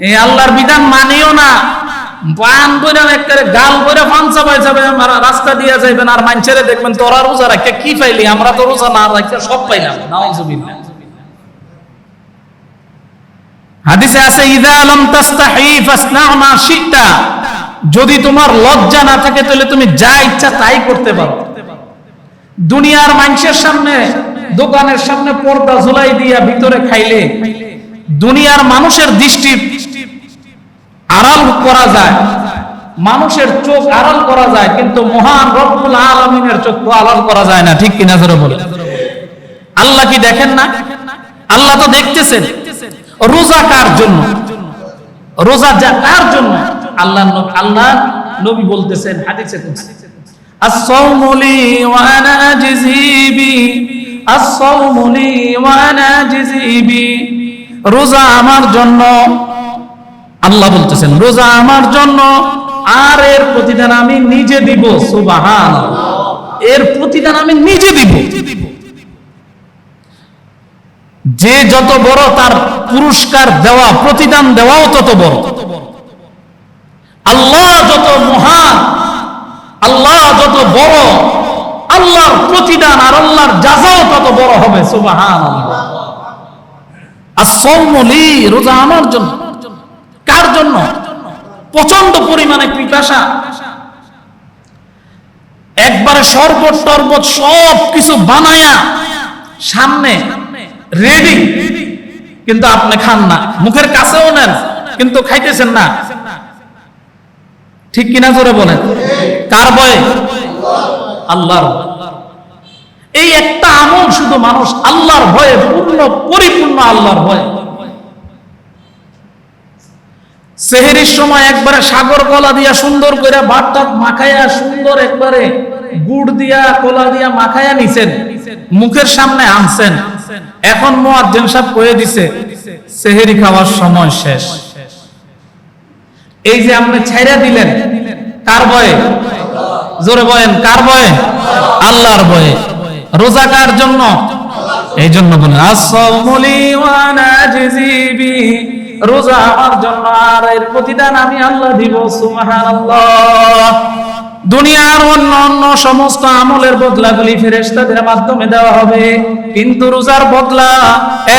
এই আল্লাহর বিধান মানিও না। বান করে একেবারে গাল করে ফানসা পাই যাবে রাস্তা দিয়ে যাইবেন আর মানুষেরে দেখবেন তোরা রোজা রাখে কি পাইলি? আমরা তো রোজা না রাখতে সব পাইলাম, নাউজুবিল্লাহ। হাদিসে আছে, ইদা লাম তাস্তাহি ফাসনা মা শিতা। যদি তোমার লজ্জা না থাকে, তাহলে তুমি যা ইচ্ছা তাই করতে পারো। দুনিয়ার মানুষের সামনে, দোকানের সামনে পর্দা ঝুলাই দিয়া ভিতরে খাইলে দুনিয়ার মানুষের দৃষ্টি আড়াল করা যায় মানুষের চোখ আড়াল করা যায় কিন্তু মহান রব্বুল আলমিনের চোখ তো আড়াল করা যায় না ঠিক কিনা জোরে বলে আল্লাহ কি দেখেন না আল্লাহ তো দেখতেছেন রোজা কার জন্য রোজা যা কার জন্য আল্লাহ নবী- আল্লাহ নবী বলতেছেন হাদিসে কুদসি الصوم لي وانا اجزي به الصوم لي وانا اجزي به রোজা আমার জন্য, আল্লাহ বলতেছেন, রোজা আমার জন্য আর এর প্রতিদান আমি নিজে দিব সুবাহান এর প্রতিদান আমি নিজে দিব। যে যত বড় তার পুরস্কার দেওয়া, প্রতিদান দেওয়াও তত বড়। আল্লাহ যত মহান, আল্লাহ যত বড়, আল্লাহর প্রতিদান আর আল্লাহর যাজাও তত বড় হবে সুবাহান আর রোজা আমার জন্য। কার জন্য? প্রচণ্ড পরিমাণে পিপাসা। একবারে টরবত সব কিছু বানায়া সামনে রেডি কিন্তু আপনি খান না। মুখের কাছেও নেন, কিন্তু খাইতেছেন না। ঠিক কিনা জোরে বলেন? কার ভয়ে? আল্লাহর। এই একটা আমল শুধু মানুষ আল্লাহর ভয়ে পূর্ণ, পরিপূর্ণ আল্লাহর ভয়ে। সেহেরির সময় একবারে সাগর কলা দিয়া সুন্দর করে ভাত মাখাইয়া সুন্দর একবারে গুড় দিয়া, কলা দিয়া মাখাইয়া নিছেন। মুখের সামনে আনছেন। এখন মোয়াজ্জেম সাহেব কয়ে দিছে, সেহেরি খাওয়ার সময় শেষ। এই যে আপনি ছাইরা দিলেন, কার ভয়ে? জোরে বলেন, কার ভয়ে? আল্লাহর ভয়ে। রোজা কার জন্য এই জন্য বলেন রোজা আমার জন্য, আর এর প্রতিদান আমি আল্লাহ দিব, সুবহানাল্লাহ। দুনিয়ার অন্য অন্য সমস্ত আমলের বদলাগুলি ফেরেশতাদের মাধ্যমে দেওয়া হবে, কিন্তু রোজার বদলা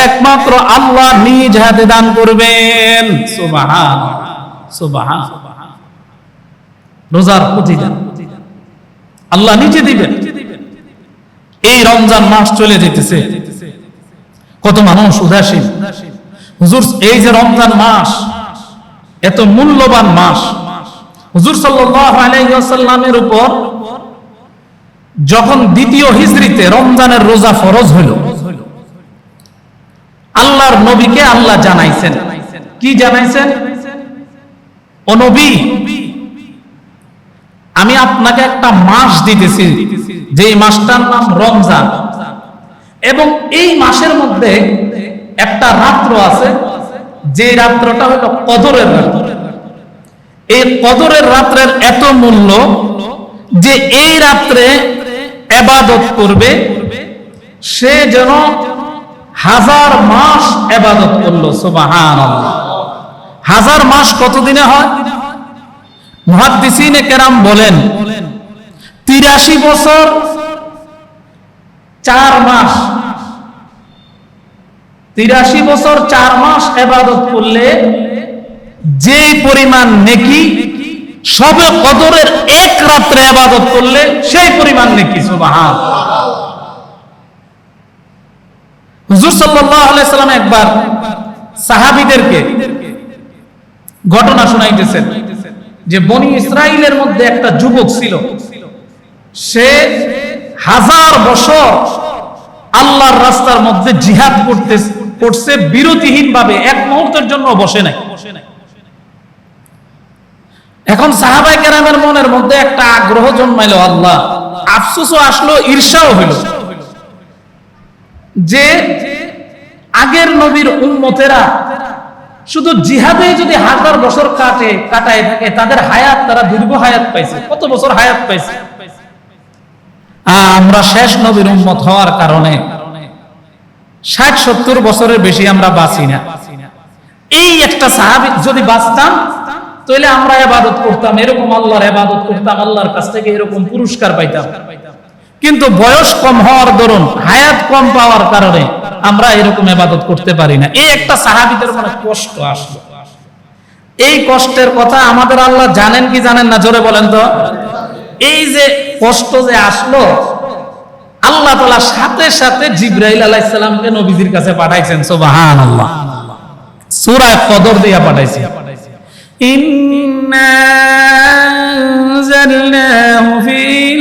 একমাত্র আল্লাহ নিজ হাতে দান করবেন। সুবহান সুবহান রোজার প্রতিদান আল্লাহ নিজে দিবেন। এই রমজান মাস চলে যেতেছে। কত মানুষ উদাসীন। হুজুর, এই যে রমজান মাস, এত মূল্যবান মাস। হুজুর ওয়াসাল্লামের উপর যখন দ্বিতীয় হিজরিতে রমজানের রোজা ফরজ হইল আল্লাহর নবীকে আল্লাহ জানাইছেন। কি জানাইছেন? ও নবী আমি আপনাকে একটা মাস দিতেছি যে মাসটার নাম রমজান। এবং এই মাসের মধ্যে একটা রাত্র আছে যে রাত্রটা হলো কদরের রাত্র। এই কদরের রাত্রের এত মূল্য যে এই রাত্রে এবাদত করবে, সে যেন হাজার মাস এবাদত করল সুবাহান হাজার মাস কতদিনে হয়? মুহাদ্দিসিনে কেরাম বলেন, তিরাশি বছর চার মাস। তিরাশি বছর চার মাস এবাদত করলে যে পরিমাণ নেকি, সবে কদরের এক রাত্রে আবাদত করলে সেই পরিমাণ নেকি, সুবাহান। হুজুর সাল্লাম একবার সাহাবীদেরকে ঘটনা শুনাইতেছেন। যে বনি ইসরাইলের মধ্যে একটা যুবক ছিল। সে হাজার বছর আল্লাহর রাস্তার মধ্যে জিহাদ করতে করছে বিরতিহীন ভাবে এক মুহূর্তের জন্য বসে নাই। এখন সাহাবাই কেরামের মনের মধ্যে একটা আগ্রহ জন্মাইলো আল্লাহ। আফসোসও আসলো, ঈর্ষাও হইল। যে আগের নবীর উম্মতেরা শুধু জিহাদে যদি হাজার বছর কাটে, কাটায় থাকে, তাদের হায়াত তারা দীর্ঘ হায়াত পাইছে। কত বছর হায়াত পাইছে? আমরা শেষ নবীর উম্মত হওয়ার কারণে ষাট, সত্তর বছরের বেশি আমরা বাঁচি না। এই একটা সাহাবি যদি বাঁচতাম, তাহলে আমরা এবাদত করতাম, এরকম আল্লাহর এবাদত করতাম, আল্লাহর কাছ থেকে এরকম পুরস্কার পাইতাম। কিন্তু বয়স কম হওয়ার দরুন, হায়াত কম পাওয়ার কারণে আমরা এরকম এবাদত করতে পারি না। এই একটা সাহাবিদের মানে কষ্ট আসলো। এই কষ্টের কথা আমাদের আল্লাহ জানেন কি জানেন না? জোরে বলেন তো। এই যে কষ্ট যে আসলো, আল্লাহ তালা সাথে সাথে জিব্রাইল আলাইসালামকে নবীজির কাছে পাঠাইছেন সোবাহান আল্লাহ সুরায় কদর দিয়া পাঠাইছে। ইন্না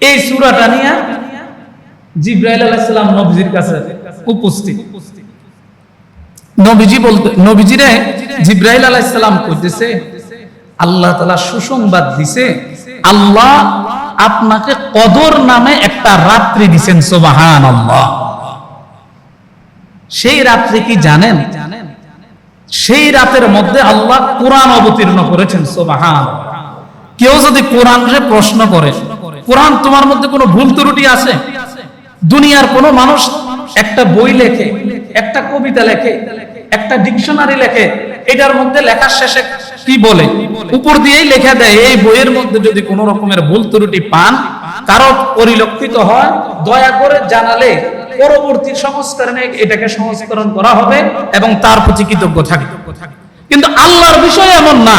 এই সূরাটা নিয়ে জিব্রাইল আলাইহিস সালাম নবীজির কাছে উপস্থিত। নবীজি বলতে নবীজিরে জিব্রাইল আলাইহিস সালাম কইতেছে, আল্লাহ তাআলা সুসংবাদ দিছে, আল্লাহ আপনাকে কদর নামে একটা রাত্রি দিবেন সুবহানাল্লাহ। সেই রাত্রি কি জানেন? সেই রাতের মধ্যে আল্লাহ কোরআন অবতীর্ণ করেছেন সোবাহান কেউ যদি কোরআনরে প্রশ্ন করে কোরআন তোমার মধ্যে কোনো ভুল ত্রুটি আছে? দুনিয়ার কোনো মানুষ একটা বই লেখে, একটা কবিতা লেখে, একটা ডিকশনারি লেখে, এটার মধ্যে লেখার শেষে কি বলে? উপর দিয়েই লেখা দেয়, এই বইয়ের মধ্যে যদি কোনো রকমের ভুল ত্রুটি পান, কারও পরিলক্ষিত হয়, দয়া করে জানালে পরবর্তী সংস্করণে এটাকে সংস্করণ করা হবে এবং তার প্রতি কৃতজ্ঞ থাকবে। কিন্তু আল্লাহর বিষয় এমন না।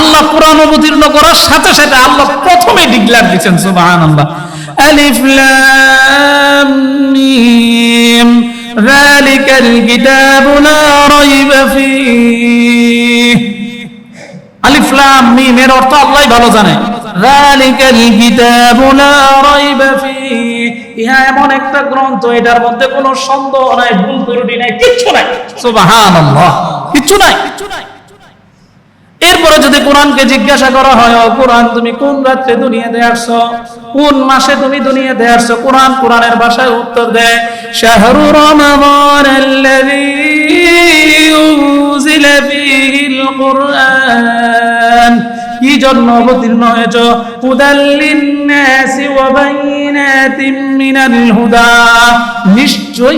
আল্লাহ কোরআন অবতীর্ণ করার সাথে সাথে আল্লাহ প্রথমে ডিক্লেয়ার দিচ্ছেন, সুবহানাল্লাহ। আলিফ লাম মিম, যালিকাল কিতাবু লা রাইবা ফীহ। আলিফ লাম মিম এর অর্থ আল্লাহই ভালো জানে। যালিকাল কিতাবু লা রাইবা ফীহ। ইহা এমন একটা গ্রন্থ, এটার মধ্যে কোনো সন্দেহ নাই, ভুল ত্রুটি নাই, কিচ্ছু নাই। সুবহানাল্লাহ। কিচ্ছু নাই। এরপরে যদি কোরআনকে জিজ্ঞাসা করা হয়, ও কোরআন, তুমি কোন রাত্রে দুনিয়াতে আসছো? কোন মাসে তুমি দুনিয়াতে আসছো? কোরআন কোরআনের ভাষায় উত্তর দেয়, শাহরু রমাদান আল্লাযী উনজিলা ফীহিল কুরআন। কি জন্য অবতীর্ণ হয়েছ? হুদাল্লিন নাসি ওয়া বাইনাতিম মিনাল হুদা। নিশ্চয়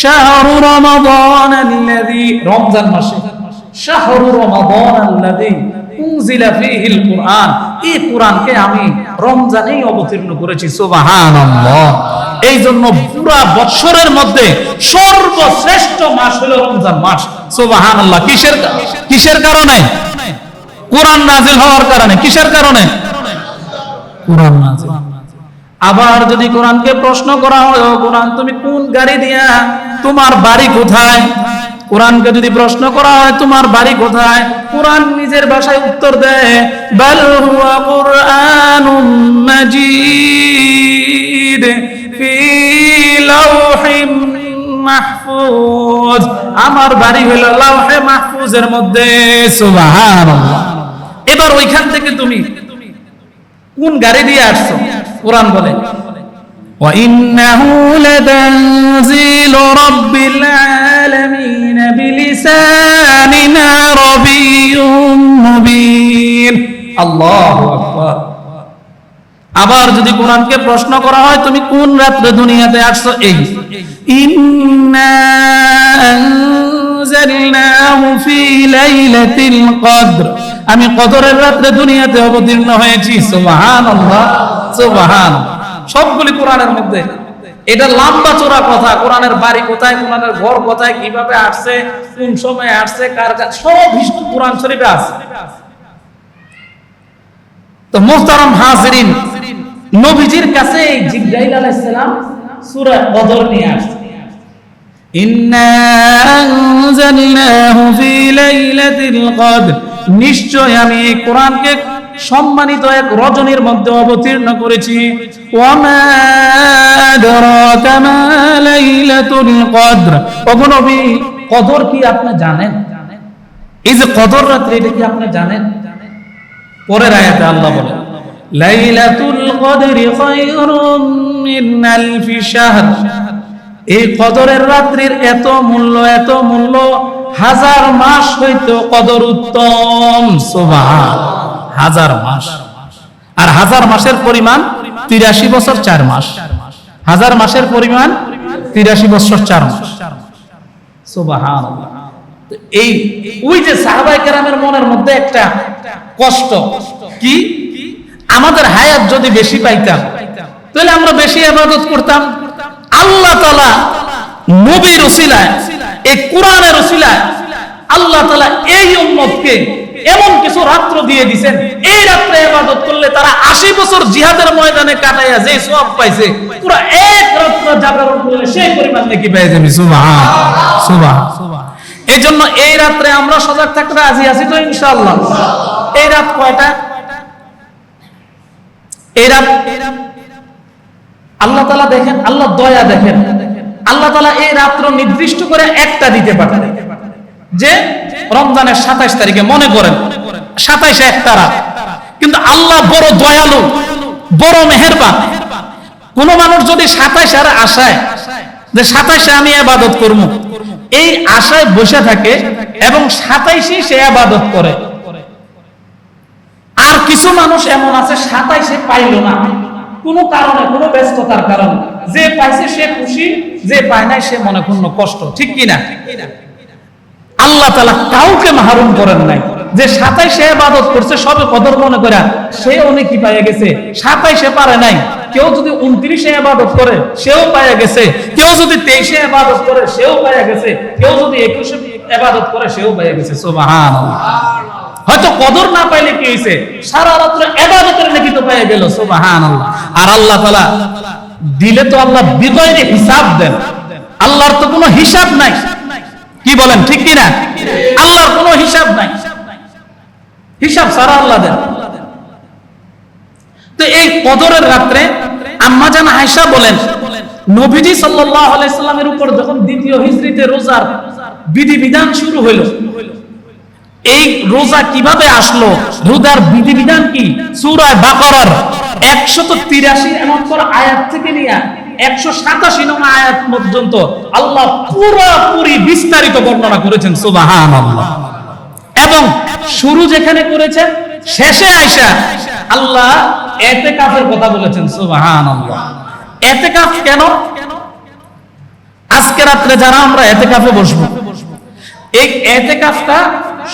শাহরু রমাদান আল্লাযী, রমজান মাসে। শাহরু রমাদান আল্লাযী উনজিলা ফীহিল কুরআন। এই কোরআনকে আমি রমজানেই অবতীর্ণ করেছি, সুবহানাল্লাহ। বছরের মধ্যে সর্বশ্রেষ্ঠ মাস হলো রমজান মাস, সুবহানাল্লাহ। কিসের কিসের কারণে? হওয়ার কারণে। কিসের কারণে? আবার যদি কোরআনকে প্রশ্ন করা হয় কোরআন, তুমি কোন গাড়ি দিয়া? তোমার বাড়ি কোথায়? কোরআনকে যদি প্রশ্ন করা হয় তোমার বাড়ি কোথায় কোরআন নিজের ভাষায় উত্তর দেয় বাল হুয়া কুরআনুম মাজিদ ফি লাউহিম মাহফুজ আমার বাড়ি হলো লাউহে মাহফুজের মধ্যে সুবহানাল্লাহ এবার ওইখান থেকে তুমি কোন গাড়ি দিয়ে আসছো কোরআন বলে وإنه لتنزيل رب العالمين بلسان عربي مبين الله أكبر আবার যদি কোরআনকে প্রশ্ন করা হয় তুমি কোন রাত্রে দুনিয়াতে আসছো এই ইন্না আনজালনাহু ফি লাইলাতিল কদর আমি কদরের রাত্রে দুনিয়াতে অবতীর্ণ হয়েছি সুবহানাল্লাহ সুবহান সবগুলি কোরআনের মধ্যে এটা লম্বা চোরা কথা। কোরআনের বাড়ি কোথায়, কোরআনের ঘর কোথায়, কীভাবে আসছে, কোন সময় আসছে, কার সব হিস্ট্রি কোরআন শরীফে আছে। তো মোহতারাম হাজিরিন, নবীজির কাছে এই জিব্রাইল আলাইহিস সালাম সূরা বদর নিয়ে আসছে। নিশ্চয় আমি কোরআনকে সম্মানিত এক রজনীর মধ্যে অবতীর্ণ করেছি। কদর। কি আপনি জানেন? এই যে কদর রাত্রি এটা কি আপনি জানেন? পরের আয়াতে আল্লাহ বলেন, লাইলাতুল কদরি খায়রুম মিন আলফি শাহর। এই কদরের রাত্রির এত মূল্য এত মূল্য, হাজার মাস হইতো কদর উত্তম, সুবহান। হাজার মাস। আর হাজার মাসের পরিমাণ তিরাশি বছর চার মাস। হাজার মাসের পরিমাণ তিরাশি বছর চার মাস। এই, ওই যে মনের মধ্যে একটা কষ্ট। কি? আমাদের হায়াত যদি বেশি পাইতাম, তাহলে আমরা বেশি আবাদত করতাম। আল্লাহ তালা নবীর ওসিলায় এই কোরআনের ওসিলায় আল্লাহ তালা এই উম্মতকে এমন কিছু রাত্র দিয়ে দিছেন। এই রাত্রে ইবাদত করলে তারা আশি বছর জিহাদের ময়দানে কাটাইয়া যে সব পাইছে, পুরো এক রাত্র জাগরণ করলে সেই পরিমাণ নাকি পেয়ে যাবে। সুবহান সুবহান এই রাত্রে আমরা সজাগ থাকতে আছি তো ইনশাআল্লাহ। এই রাত কয়টা? এই রাত আল্লাহ তালা দেখেন, আল্লাহ দয়া দেখেন। আল্লাহ এই রাত্র নির্দিষ্ট করে একটা দিতে পারেন যে রমজানের সাতাইশ তারিখে মনে করেন, সাতাইশে একটা রাত কিন্তু আল্লাহ বড় দয়ালু, বড় মেহেরবান। কোন মানুষ যদি সাতাইশ আর আশায় যে সাতাইশে আমি আবাদত করব, এই আশায় বসে থাকে এবং সাতাইশে সে আবাদত করে। আর কিছু মানুষ এমন আছে, সাতাইশে পাইল না। কোন কারণে, কোন ব্যস্ততার কারণে। যে পাইছে সে খুশি, যে পায় নাই সে মনে কোনো কষ্ট। ঠিক কিনা? আল্লাহ তালা কাউকে মাহরুম করেন নাই। যে সাতাইশে আবাদত করছে, সবে কদর মনে করে সে অনেক কি পাইয়া গেছে। সাতাইশে পারে নাই। কেউ যদি উনত্রিশে আবাদত করে, সেও পাইয়া গেছে। কেউ যদি তেইশে আবাদত করে, সেও পাইয়া গেছে। কেউ যদি একুশে আবাদত করে, সেও পাইয়া গেছে। সুবহান হয়তো কদর না পাইলে কি হয়েছে সারা রাত্র এবাদতের নাকি তো পাইয়া গেল। সুবহান আর আল্লাহ তালা দিলে তো আল্লাহ বিগয়রে হিসাব দেন। আল্লাহর তো কোনো হিসাব নাই। কি বলেন, ঠিক কিনা? আল্লাহর কোনো হিসাব নাই। হিসাব সারা আল্লাহ তো এই কদরের রাত্রে আম্মা জান আয়েশা বলেন, নবীজি সাল্লামের উপর যখন দ্বিতীয় রোজার বিধিবিধান শুরু এই রোজা কীভাবে আসলো? রোজার বিধিবিধান কি? সূরা বাকারার 183 নম্বর আয়াত থেকে নিয়ে একশো সাতাশি নম্বর আয়াত পর্যন্ত আল্লাহ পুরোপুরি বিস্তারিত বর্ণনা করেছেন সুবাহান এবং শুরু যেখানে করেছেন, শেষে আইসা আল্লাহ এতে কাফের কথা বলেছেন সুবাহান এতে কাফ কেন? আজকে রাত্রে যারা আমরা এতে কাফে বসবো, এই এতে কাফটা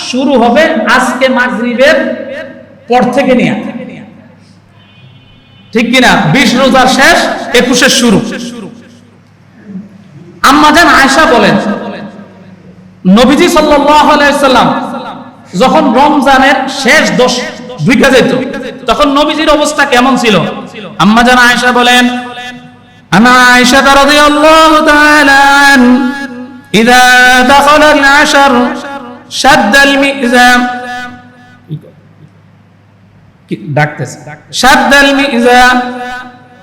শুরু হবে আজকে মাগরিবের পর থেকে নিয়ে। ঠিক কিনা? বিশ রোজার শেষ, একুশের শুরু। আম্মা জান আয়সা বলেন, নবীজি সাল্লাম যখন রমজানের শেষ দশ ঢুকে যেত, তখন নবীজির অবস্থা কেমন ছিল? আম্মা জান আয়সা বলেন আল-মিজাম ডাকতেছে? মিজান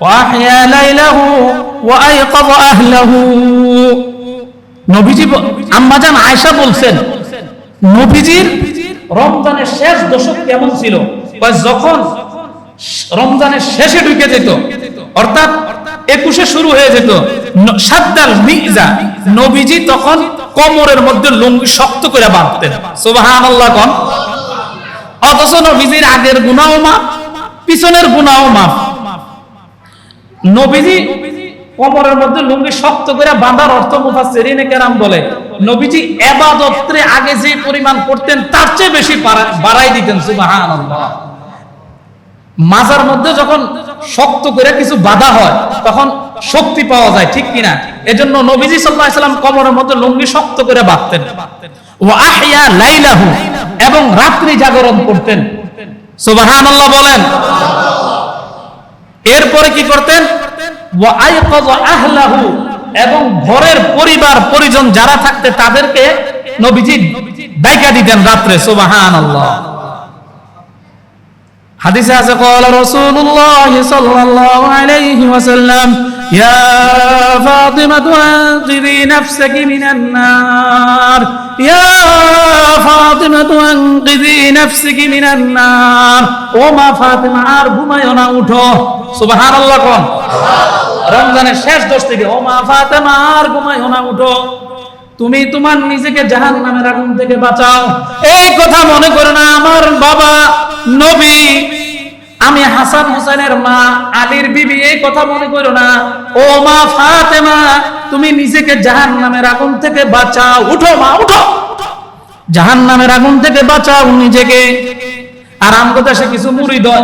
ওয়াহয়া লাইলাহু ওয়া আইকায আহলাহু। নবীজি আম্মাজান আয়েশা বলছেন নবীজির রমজানের শেষ দশক কেমন ছিল? যখন রমজানের শেষে ঢুকে যেত অর্থাৎ একুশে শুরু হয়ে যেত সাদ্দাল মিজা নবীজি তখন কোমরের মধ্যে লুঙ্গি শক্ত করে বাঁধতেন। সুবহানাল্লাহ কোন। অথচ নবীজির আগের গুণাও মাপ পিছনের গুণাও মাপ নবীজি কোমরের মধ্যে লুঙ্গি শক্ত করে বাঁধার অর্থ মুফাসসিরিনে কেরাম বলে। নবীজি ইবাদতে আগে যে পরিমাণ করতেন, তার চেয়ে বেশি বাড়াই দিতেন, সুবহানাল্লাহ। মাজার মধ্যে যখন শক্ত করে কিছু বাধা হয়, তখন শক্তি পাওয়া যায়, ঠিক কিনা? এজন্য নবীজি আলাইহি সাল্লাম কোমরের মধ্যে লুঙ্গি শক্ত করে বাঁধতেন। ও আহিয়া লাইলাহু এবং রাত্রি জাগরণ করতেন সুবহানাল্লাহ বলেন এরপরে কি করতেন ওয়া আইকায আহলাহু এবং ঘরের পরিবার পরিজন যারা থাকতে তাদেরকে নবীজি ডাইকা দিতেন রাত্রে সুবহানাল্লাহ হাদিসে আছে قال رسول الله صلى الله عليه وسلم يا فاطمة أنقذي نفسك من النار يا فاطمة أنقذي نفسك من النار ও মা ফাতেমা আর ঘুমায়ো না উঠো সুবহানাল্লাহ কোন রমজানের শেষ দশ থেকে ও মা ফাতেমা আর ঘুমায়ো না উঠো তুমি তোমার নিজেকে জাহান নামের আগুন থেকে বাঁচাও এই কথা মনে করো না আমার বাবা নবী আমি হাসান হোসেনের মা, আলীর বিবি, এই কথা মনে করো না। ও মা ফাতেমা, তুমি নিজেকে জাহান নামের আগুন থেকে বাঁচাও। উঠো মা, উঠো। জাহান নামের আগুন থেকে বাঁচাও নিজেকে। আর আমগো দেশে কিছু মুড়ি দয়।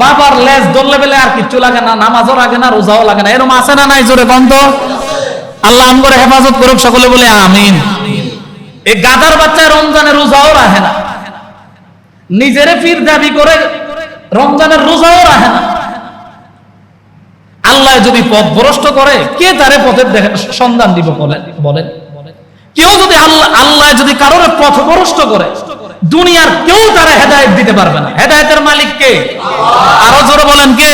বাবার লেজ ধরলে বেলে আর কিচ্ছু লাগে না, নামাজও লাগে না, রোজাও লাগে না। এরকম আছে না নাই জোরে বন্ধ? আল্লাহ আমগরে হেফাজত করুক, সকলে বলে আমিন। এই গাদার বাচ্চা রমজানের রোজাও রাখে না। নিজেরে ফির দাবি করে রমজানের রোজাও রাখে না। আল্লাহ যদি পথ ভ্রষ্ট করে কে তারে পথের সন্ধান দিব বলেন কেউ যদি আল্লাহ আল্লাহ যদি কারোর পথ ভ্রষ্ট করে দুনিয়ার কেউ তারা হেদায়েত দিতে পারবে না। হেদায়েতের মালিক কে? আরও জোরে বলেন কে?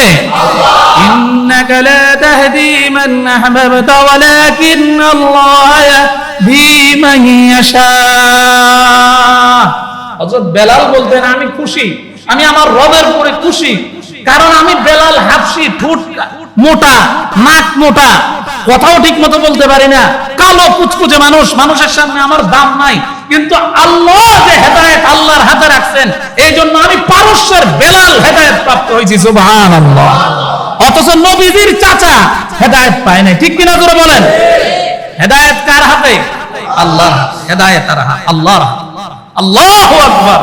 ইন্নাকা লা তাহদি মান আহবাবতা ওয়ালাকিন আল্লাহ ইয়াহদি মান ইয়াশা। হযরত বেলাল বলতেন আমি খুশি। আমি আমার রবের উপরে খুশি, কারণ আমি বেলাল, হাফসি, ঠুট, মোটা, নাক মোটা, কথাও ঠিক মতো বলতে পারি না। কালো, কুচকুচে মানুষ, মানুষের সামনে আমার দাম নাই। কিন্তু আল্লাহ যে হেদায়েত আল্লাহর হাতে রাখছেন এই জন্য আমি পারস্যের বেলাল হেদায়েত প্রাপ্ত হয়েছি, সুবহানাল্লাহ। অথচ নবীজির চাচা হেদায়েত পায় নাই। ঠিক কিনা করে বলেন? হেদায়েত কার হাতে? আল্লাহ হেদায়েত আর হাতে। আল্লাহু আকবার।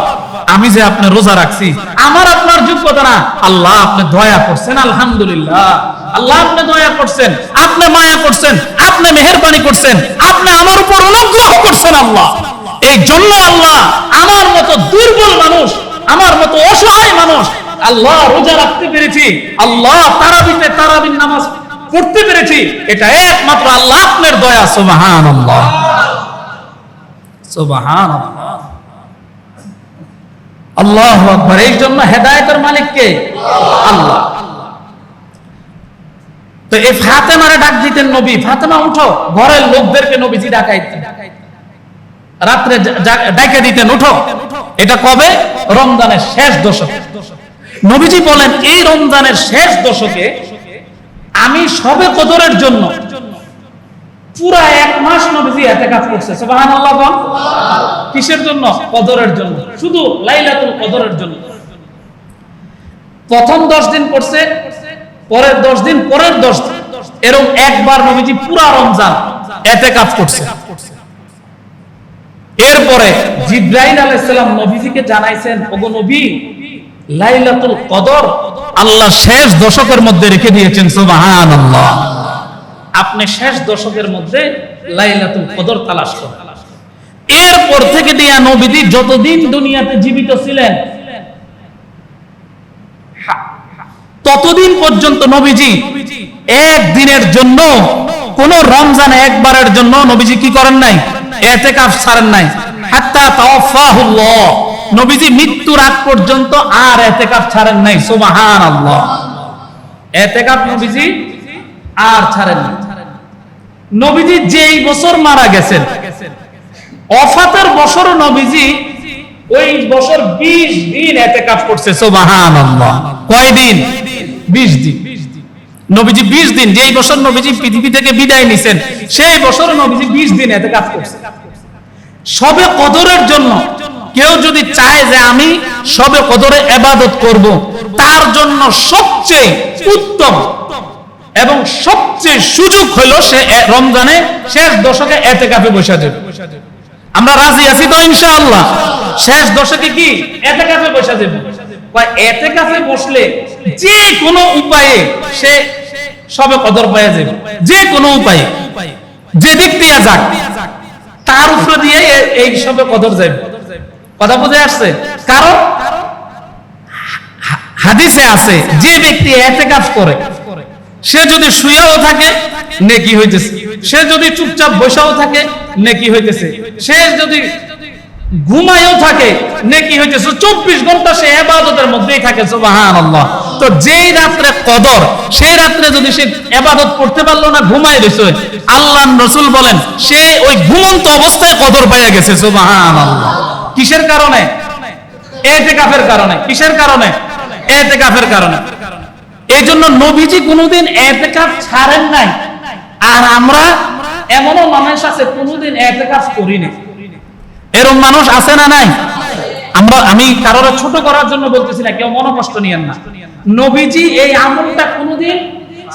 আমি যে আপনি রোজা রাখছি, আমার আপনার যোগ্যতা না। আল্লাহ আপনি দয়া করছেন, আলহামদুলিল্লাহ। আল্লাহ আপনি দয়া করছেন, আপনি মায়া করছেন, আপনি মেহেরবানি করছেন, আপনি আমার উপর অনুগ্রহ করছেন আল্লাহ। এই জন্য আল্লাহ আমার মতো দুর্বল মানুষ, আমার মতো অসহায় মানুষ, আল্লাহ রোজা রাখতে পেরেছি, আল্লাহ তারাবিতে তারাবির নামাজ পড়তে পেরেছি, এটা একমাত্র আল্লাহ আপনার দয়া, সুবহানাল্লাহ। সুবহানাল্লাহ। আল্লাহ আকবার। এই জন্য হেদায়তের মালিক কে? আল্লাহ। তো এই ফাতেমারে ডাক দিতেন নবী, ফাতেমা উঠো, ঘরের লোকদেরকে নবীজি ডাকাইতেন। রাত্রে ডাকে দিতেন, উঠো। এটা কবে? রমজানের শেষ দশক। নবীজি বলেন, এই রমজানের শেষ দশকে আমি সবে কদরের জন্য পুরা এক মাস নবীজি এতেকাজ করছে, সুবহানাল্লাহ বল। কিসের জন্য? কদরের জন্য। শুধু লাইলাতুল কদরের জন্য। প্রথম দশ দিন করছে, পরের দশ দিন, পরের দশ দিন। এরকম একবার নবীজি পুরা রমজান করছে। এরপরে জিব্রাইল আলাইসালাম নবীজিকে জানাইছেন, ওগো নবী, লাইলাতুল কদর আল্লাহ শেষ দশকের মধ্যে রেখে দিয়েছেন, সুবহানাল্লাহ। আপনি শেষ দশকের মধ্যে লাইলাতুল কদর তালাশ করেন। এরপর থেকে দিয়া নবীজি যতদিন দুনিয়াতে জীবিত ছিলেন, ততদিন পর্যন্ত নবীজি একদিনের জন্য, কোন রমজান একবারের জন্য নবীজি কি করেন নাই? এতেকাফ ছাড়েন নাই। হাত্তা তাওয়াফাহুল্লাহ। নবীজি মৃত্যুর আগ পর্যন্ত আর এতেকাফ ছাড়েন নাই। সুবহানাল্লাহ। এতেকাফ নবীজি আর ছাড়েন নাই। নবীজি যেই বছর মারা গেছেন, অফাতের বছর নবীজি ওই বছর 20 দিন এতেকাফ করছে, সুবহানাল্লাহ। কয় দিন? 20 দিন। নবীজি 20 দিন, যেই বছর নবীজি পৃথিবী থেকে বিদায় নিছেন, সেই বছর নবীজি 20 দিন এতেকাফ করছে। সবে কদরের জন্য কেউ যদি চায় যে আমি সবে কদরে এবাদত করব, তার জন্য সবচেয়ে উত্তম এবং সবচেয়ে সুযোগ হলো সে রমজানে শেষ দশকে এতে কাপে বসে যাবে। আমরা রাজি আছি তো ইনশাআল্লাহ। শেষ দশকে কি এতে কাপে বসে যাবে? এতে কাপে বসলে যে কোনো উপায়ে সে সবে কদর যাবে। যে কোনো উপায়ে। যে দিক যাক, তার উপরে দিয়ে এই সবে কদর যাবে কথা বুঝে আসছে? কারণ হাদিসে আছে, যে ব্যক্তি এতেকাফ করে সে যদি শুয়েও থাকে, নেকি হইতেছে। সে যদি চুপচাপ বসেও থাকে, নেকি হইতেছে। সে যদি ঘুমায়ও থাকে, নেকি হইতেছে। চব্বিশ ঘণ্টা সে এবাদতের মধ্যেই থাকে, সুবহানাল্লাহ। তো যেই রাত্রে কদর, সেই রাত্রে যদি সে এবাদত করতে পারল না ঘুমাই রয়েছে আল্লাহ রসুল বলেন, সে ওই ঘুমন্ত অবস্থায় কদর পাইয়া গেছে সুবহান কিসের কারণে? এতে কাফের কারণে। কিসের কারণে? এতে কাফের কারণে। এই জন্য নবীজি কোনোদিন এতে কাপ ছাড়েন নাই। আর আমরা এমনও মানুষ আছে কোনোদিন এতে কাজ করি না এরকম মানুষ আছে না নাই? আমরা, আমি কারোর ছোট করার জন্য বলতেছি না, কেউ মনোকষ্ট নিয়েন না। নবীজি এই আমলটা কোনোদিন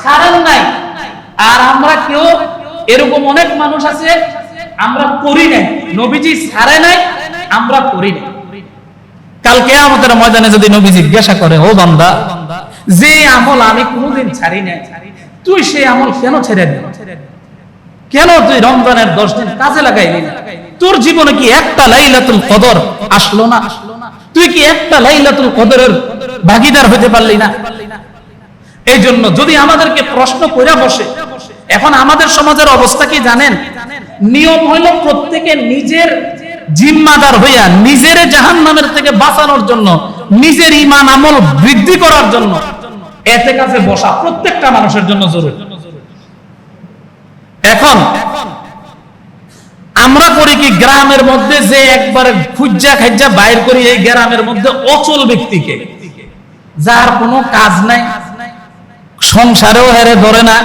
ছাড়েন নাই। আর আমরা কেউ, এরকম অনেক মানুষ আছে, আমরা করি নাই। নবীজি ছাড়ে নাই, আমরা করি নাই। কালকে আমাদের ময়দানে যদি নবী জিজ্ঞাসা করে, ও বান্দা যে আমল আমি কোনোদিন ছাড়ি নাই, তুই সেই আমল কেন ছেড়ে দিল? কেন তুই রমজানের দশ দিন কাজে লাগাইলি তোর জীবনে কি একটা লাইলাতুল কদর আসলো না? তুই কি একটা লাইলাতুল কদরের ভাগিদার হতে পারলি না? এই জন্য যদি আমাদেরকে প্রশ্ন করে বসে, এখন আমাদের সমাজের অবস্থা কি জানেন? নিয়ম হইল প্রত্যেকে নিজের জিম্মাদার হইয়া নিজের জাহান নামের থেকে বাঁচানোর জন্য, নিজের ইমান আমল বৃদ্ধি করার জন্য এতে কাছে বসা প্রত্যেকটা মানুষের জন্য জরুরি। এখন আমরা করি কি গ্রামের মধ্যে যে একবারে খুঁজা খাজ্জা বাইর করি এই গ্রামের মধ্যে অচল ব্যক্তিকে, যার কোনো কাজ নাই, সংসারেও হেরে ধরে না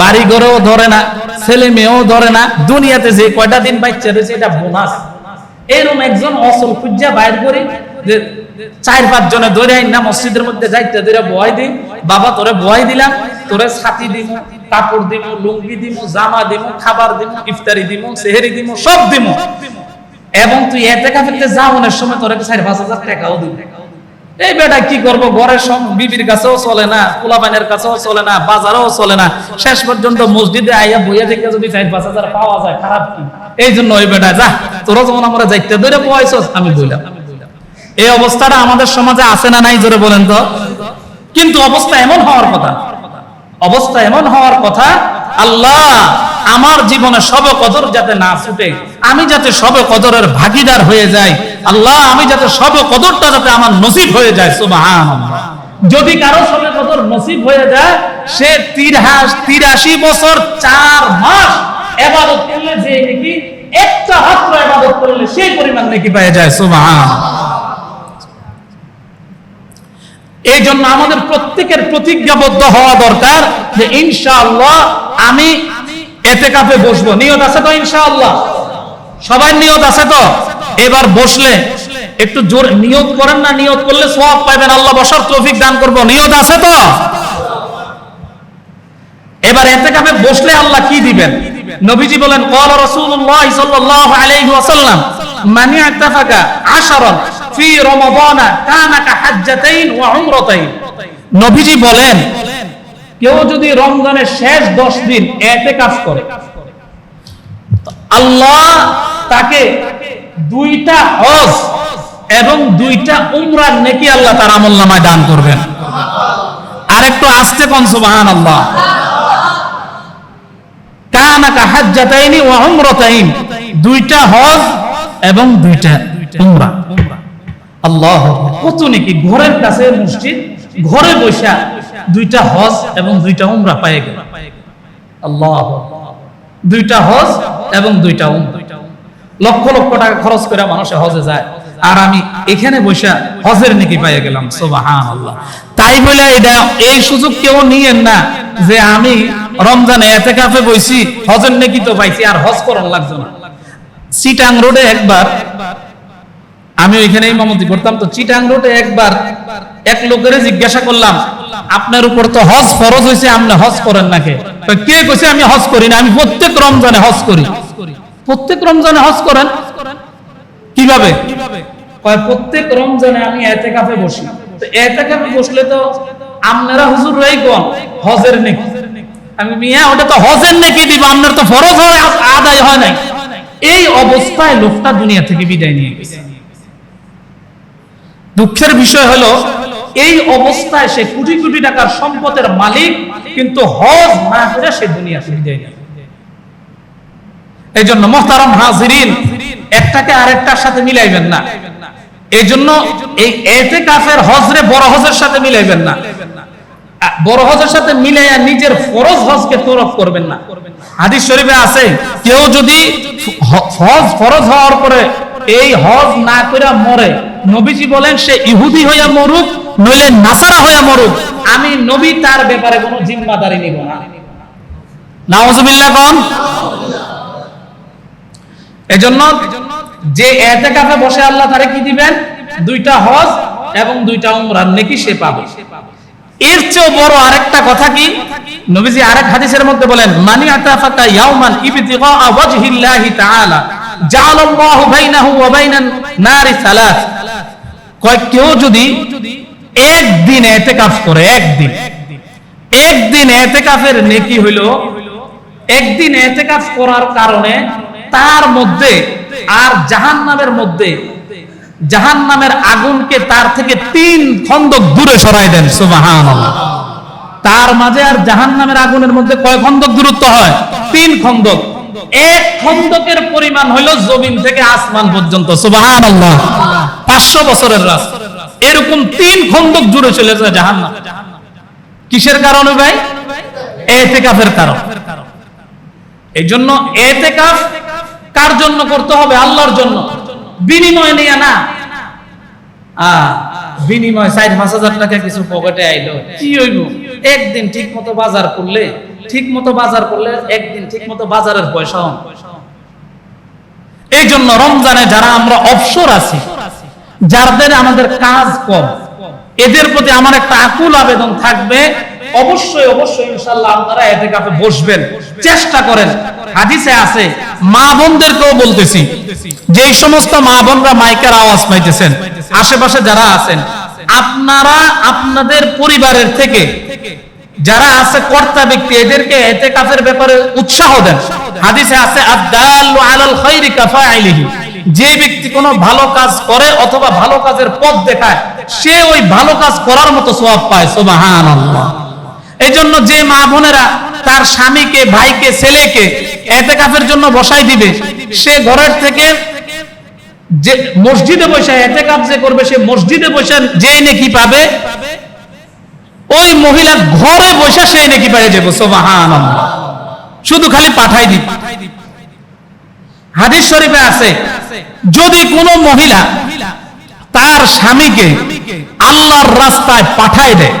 বাড়ি ঘরেও ধরে না, ছেলে মেয়েও ধরে না, দুনিয়াতে যে কয়টা দিন বাচ্চা রয়েছে এটা বোনাস। এরকম একজন অচল খুঁজা বাইর করি চার পাঁচ জনে ধরে আইন না মসজিদের মধ্যে যাইতে ধরে বয় দিই বাবা তোরে বয় দিলাম, তোরে ছাতি দিব কাপড় দিব লুঙ্গি দিব জামা দিব খাবার দিব ইফতারি দিব সেহেরি দিব সব দিব এবং তুই এতে কাফেতে যাওয়ানোর সময় তোরে চার পাঁচ হাজার টাকাও দিব। এই বেটা কি করব? ঘরের সব বিবির কাছেও চলে না পোলাপানের কাছেও চলে না, বাজারেও চলে না। শেষ পর্যন্ত মসজিদে আইয়া বইয়া থেকে যদি চার পাঁচ হাজার পাওয়া যায়, খারাপ কি? এই জন্য ওই বেটা যা তোরা যেমন আমরা যাইতে ধরে বয়স, আমি বললাম এই অবস্থাটা আমাদের সমাজে আছে না নাই, জোরে বলেন তো? কিন্তু অবস্থা এমন হওয়ার কথা। অবস্থা এমন হওয়ার কথা, আল্লাহ আমার জীবনে সব কদর যাতে না ছুটে, আমি যাতে সব কদরের ভাগিদার হয়ে যাই, আল্লাহ আমি যাতে সব কদরটা যাতে আমার নসিব হয়ে যায় সুবাহান যদি কারও সবে কদর নসিব হয়ে যায়, সে তিরহাস তিরাশি বছর, চার মাস এবাদত করলে যে নাকি, একটা মাত্র এবাদত করলে সেই পরিমাণ নাকি পেয়ে যায় সুবাহান এই জন্য আমাদের প্রত্যেকের প্রতিজ্ঞাবদ্ধ হওয়া দরকার যে ইনশাআল্লাহ আমি এতে কাপে বসবো। নিয়ত আছে তো ইনশাআল্লাহ? সবাই নিয়ত আছে তো? এবার বসলে একটু জোর, নিয়ত করেন না, নিয়ত করলে সব পাবেন আল্লাহ বসার তৌফিক দান করব। নিয়ত আছে তো? এবার এতে কাপে বসলে আল্লাহ কি দিবেন? নবীজি বলেন কল রসুল্লাহ সাল্লাহ আলাইহি ওয়াসাল্লাম মানি আত্তাফাকা আশারন ফি রমাদানা কানাকা হাজ্জাতাইন ওয়া উমরাতাইন। নবীজি বলেন, কেউ যদি রমজানের শেষ 10 দিন ইতিকাফ করে আল্লাহ তাকে দুইটা হজ এবং দুইটা উমরার নেকি আল্লাহ তার আমল দান করবেন। আর একটু আস্তে কন সুবাহান আল্লাহ কানাকা হাজ্জাতাইনি ওয়া উমরাতাইন। দুইটা হজ এবং দুইটা উমরা। আল্লাহ কত নাকি? ঘরের কাছে মসজিদ, ঘরে বসা দুইটা হজ এবং দুইটা উমরা পায়ে গেল। আল্লাহ দুইটা হজ এবং দুইটা উমরা। লক্ষ লক্ষ টাকা খরচ করে মানুষে হজে যায়। আর আমি এখানে বসে হজের নাকি পাইয়ে গেলাম। সোবাহান আল্লাহ তাই বলে এটা, এই সুযোগ কেউ নিয়েন না যে আমি রমজানে এতে কাফে বইছি, হজের নাকি তো পাইছি, আর হজ করন লাগতো না। চিটাং রোডে একবার আমি ওইখানে ইমামতি করতাম। তো চিটাং রোডে একবার এক লোকের জিজ্ঞাসা করলাম, আপনার উপর তো হজ ফরজ হয়েছে আপনি হজ করেন নাকি? কে কইছে, আমি হজ করি না, আমি প্রত্যেক রমজানে হজ করি। প্রত্যেক রমজানে হজ করেন? কীভাবে? কয়, প্রত্যেক রমজানে আমি এতে কাফে বসি। তো এতে কাফে বসলে তো আপনারা হুজুর রাই কোন? হজের নাকি। আমি মিয়া, ওটা তো হজের নাকি দিব, আপনার তো ফরজ হয় আদায় হয় নাই। এই অবস্থায় লোকটা দুনিয়া থেকে বিদায় নিয়ে গেছে। দুঃখের বিষয় হলো, এই অবস্থায় সে কোটি কোটি টাকার সম্পদের মালিক, কিন্তু হজ না করে সে দুনিয়া থেকে বিদায় নিয়ে এই জন্য মোহতারাম হাজিরিন একটাকে আরেকটার সাথে মিলাইবেন না। এই জন্য এই এতে কাফের হজরে বড় হজের সাথে মিলাইবেন না। বড় হজের সাথে মিলাইয়া নিজের ফরজ হজকে তরফ করবেন না। হাদিস শরীফে আছে, কেউ যদি হজ ফরজ হওয়ার পরে এই হজ না করে মরে নবীজি বলেন, সে ইহুদি হইয়া মরুক, নইলে নাসারা হইয়া মরুক। আমি নবী, তার ব্যাপারে কোনো জিম্মাদারি নিব না। এজন্য যে বসে আল্লাহ তারে কি দিবেন? দুইটা হজ এবং দুইটা উমরার নেকি সে পাবে। এর চেয়েও বড় আরেকটা কথা কি? নবীজি আরেক হাদিসের মধ্যে বলেন, মানি আতাফাকা ইয়াউমান ইবতিগা ওয়াজহিল্লাহি তাআলা। তার মধ্যে আর জাহান্নামের মধ্যে, জাহান্নামের আগুনকে তার থেকে তিন খন্দক দূরে সরাই দেন তার মাঝে আর জাহান্নামের আগুনের মধ্যে কয় খন্দক দূরত্ব হয়? তিন খন্দক। এক খন্দকের পরিমাণ হলো জমিন থেকে আসমান পর্যন্ত, সুবহানাল্লাহ। 500 বছরের রাস্তা এরকম তিন খন্দক জুড়ে চলে যায় জাহান্নাম। কিসের কারণে ভাই? এতেকাফের কারণ। এই জন্য এতেকাফ কার জন্য করতে হবে? আল্লাহর জন্য। বিনিময় নিয়ে না। বিনিময় পাঁচ হাজার টাকা কিছু পকেটে আইলো। কি হইব? একদিন ঠিক মতো বাজার করলে ঠিক মতো বাজার করলে একদিন ঠিক মতো বাজারের পয়সা এই জন্য রমজানে যারা আমরা অবসর আছি, যাদের আমাদের কাজ কম, এদের প্রতি আমার একটা আকুল আবেদন থাকবে অবশ্যই অবশ্যই ইনশাল্লাহ আপনারা এতে কাপে বসবেন। চেষ্টা করেন। হাদিসে আছে, মা বোনদেরকেও বলতেছি, যে সমস্ত মা বোনরা মাইকের আওয়াজ পাইতেছেন, আশেপাশে যারা আছেন, আপনারা আপনাদের পরিবারের থেকে যারা আছে কর্তা ব্যক্তি, এদেরকে এতে কাফের ব্যাপারে উৎসাহ দেন। হাদিসে আছে আদাল্লু আলাল খাইরি কাফাইলিহি। যে ব্যক্তি কোনো ভালো কাজ করে অথবা ভালো কাজের পথ দেখায়, সে ওই ভালো কাজ করার মতো সওয়াব পায়, সুবহানাল্লাহ। এই যে মা বোনেরা তার স্বামীকে, ভাইকে, ছেলেকে এতে কাফের জন্য বসাই দিবে, সে ঘরের থেকে যে মসজিদে বসে এতে কাপ যে করবে, সে মসজিদে বসে যে নেকি পাবে, ওই মহিলা ঘরে বসে সেই নাকি পেয়ে যাব সোবাহান শুধু খালি পাঠাই দিই হাদিস শরীফে আছে, যদি কোনো মহিলা তার স্বামীকে আল্লাহর রাস্তায় পাঠায় দেয়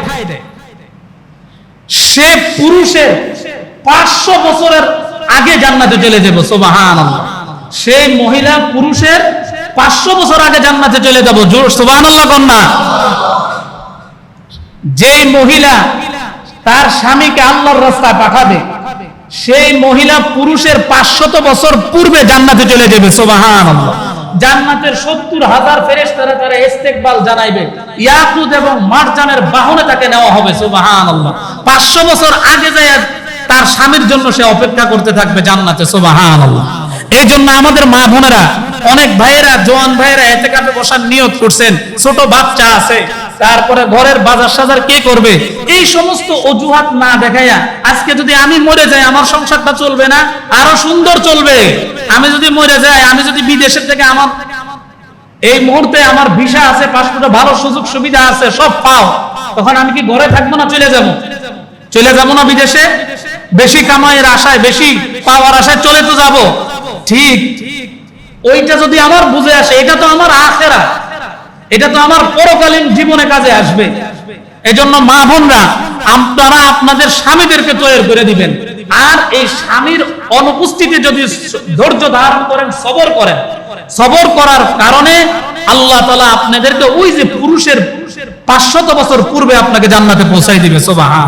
সে পুরুষের পাঁচশো বছরের আগে জান্নাতে চলে যাব সোবাহান সেই মহিলা পুরুষের পাঁচশো বছর আগে জান্নাতে চলে যাব সোবাহান আল্লাহ কন্যা যেই মহিলা তার স্বামীকে আল্লাহর রাস্তায় পাঠাবে, সেই মহিলা পুরুষের পাঁচশত বছর পূর্বে জান্নাতে চলে যাবে সোবাহান জান্নাতের সত্তর হাজার ফেরেস তারা ইস্তেকবাল জানাইবে। ইয়াকুদ এবং মারজানের বাহনে তাকে নেওয়া হবে সুবাহান আল্লাহ পাঁচশো বছর আগে যায় তার স্বামীর জন্য সে অপেক্ষা করতে থাকবে জান্নাতে সোবাহান আল্লাহ এই জন্য আমাদের মা বোনেরা অনেক ভাইয়েরা, জোয়ান ভাইয়েরা, এতে কাপে বসার নিয়ত করছেন। ছোট বাচ্চা আছে, তারপরে ঘরের বাজার সাজার কে করবে? এই সমস্ত অজুহাত না দেখাইয়া আজকে যদি আমি মরে যাই, আমার সংসারটা চলবে না? আরও সুন্দর চলবে। আমি যদি মরে যাই, আমি যদি বিদেশের থেকে আমার এই মুহূর্তে আমার ভিসা আছে, পাসপোর্টে ভালো সুযোগ সুবিধা আছে, সব পাও। তখন আমি কি ঘরে থাকব না চলে যাব? চলে যাব না বিদেশে? বেশি কামাইয়ের আশায়, বেশি পাওয়ার আশায় চলে তো যাব। ঠিক ওইটা যদি আমার বুঝে আসে, এটা তো আমার আখেরা এটা তো আমার পরকালীন জীবনে কাজে আসবে। এজন্য মা বোনরা, আপনারা আপনাদের স্বামীদেরকে তৈরি করে দিবেন। আর এই স্বামীর অনুপস্থিতি যদি ধৈর্য ধারণ করেন, সবর করেন। সবর করার কারণে আল্লাহ তালা আপনাদেরকে ওই যে পুরুষের পাঁচশত বছর পূর্বে আপনাকে জান্নাতে পৌঁছাই দিবে সোবাহা